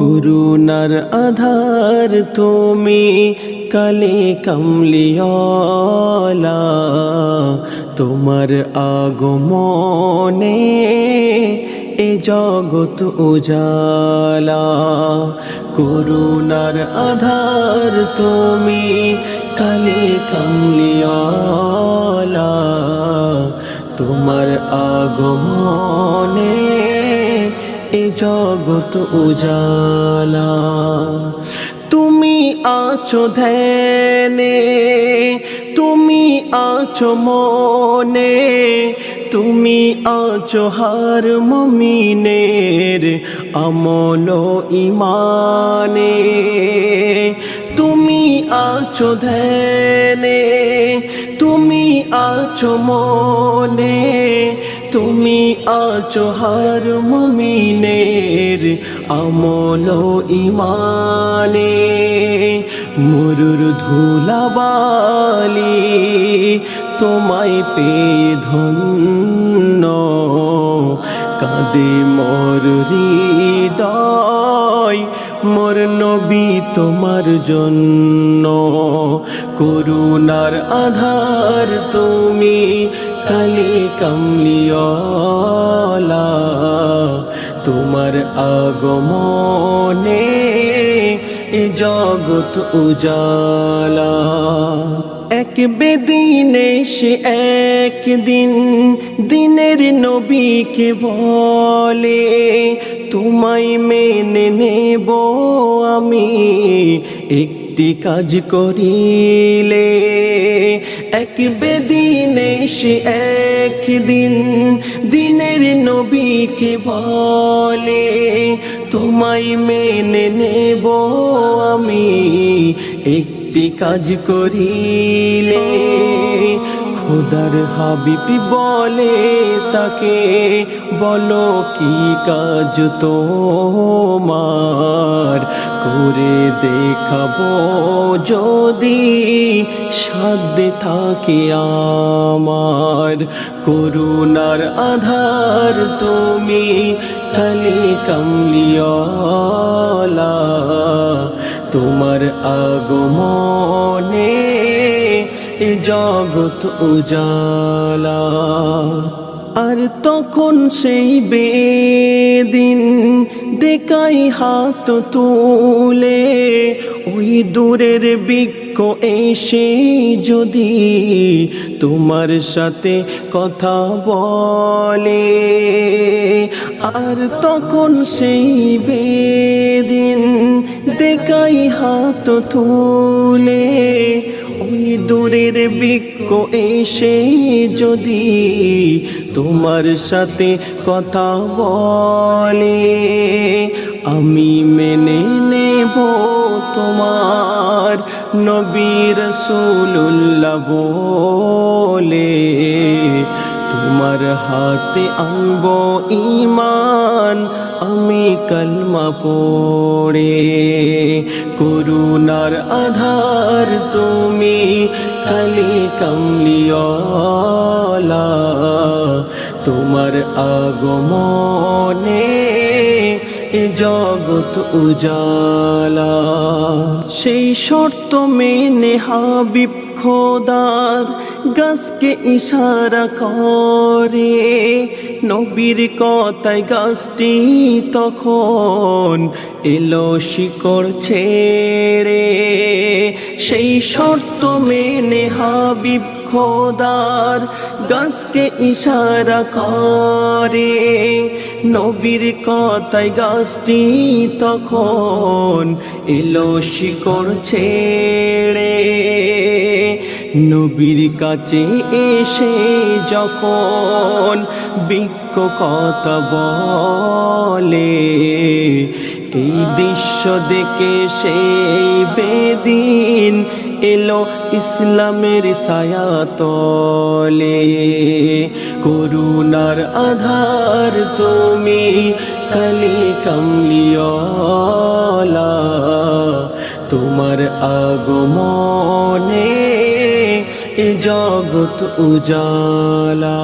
করুণার আধার তুমি কালে কামলিওলা তোমার আগমনে এ জগৎ উজালা, করুণার আধার তুমি কালে কামলিওলা তোমার আগমনে এ জগৎ উজালা। তুমি আছো ধ্যানে, তুমি আছো মনে তুমি আছো হার মমিনের, আমল ইমানে। তুমি আছো ধ্যানে, তুমি আছো মনে। তুমি আছো হার মমিনের, আমল ইমানে। মরুর ধুলাবালি তোমায় পেয়ে ধন্য। কাঁদে মর হৃদয়, মোর নবী তোমার জন্য। করুণার আধার তুমি কালি কামলিওলা তোমার আগমনে এ জগৎ উজালা। এক বেদিনে সে একদিন দিনের নবীকে বলে, তোমায় মেনে নেব আমি, একটি কাজ করিলে। এক বেদিনে সে একদিন দিনের নবীকে বলে, তোমায় মেনে নেব আমি একটি কাজ করিলে খোদার হাবিবি বলে তাকে, বলো কি কাজ তোমার? করে দেখাবো যদি সাধ্যে থাকে আমার। করুণার আধার তুমি খালি কামলিওলা তোমার আগমনে এ জগৎ উজালা। আর তখন সেই বেদিন দেখাই হাত তুলে, ওই দূরের বৃক্ষ এসে যদি তোমার সাথে কথা বলে। আর তখন সেই বেদিন দেখাই হাত তুলে ওই দূরের বৃক্ষ এসে যদি তোমার সাথে কথা বলে, আমি মেনে নেব তোমার নবীর রসুল্লাহ বলে। তোমার হাতে আনব ইমান আমি কলমা পড়ে। করুণার আধার তুমি কালি কামলিয়লা তোমার আগমনে এ জগৎ উজালা। সেই শর্ত মেনে হাবিব খোদার গাছকে ইশারা করে। নবীর কথায় গাছটি তখন এলো শিকড় ছেড়ে। সেই শর্ত মেনে হাবিব খোদার গাছকে ইশারা করে। নবীর কথায় গাছটি তখন এলো শিকড় ছেড়ে। নবীর কাছে এসে যখন বৃক্ষ কথা বলে, এই দৃশ্য দেখে সেই বেদিন এলো ইসলামের ছায়াতলে। করুণার আধার তুমি কালি কামলিয়া তোমার আগমনে এ জগৎ উজালা।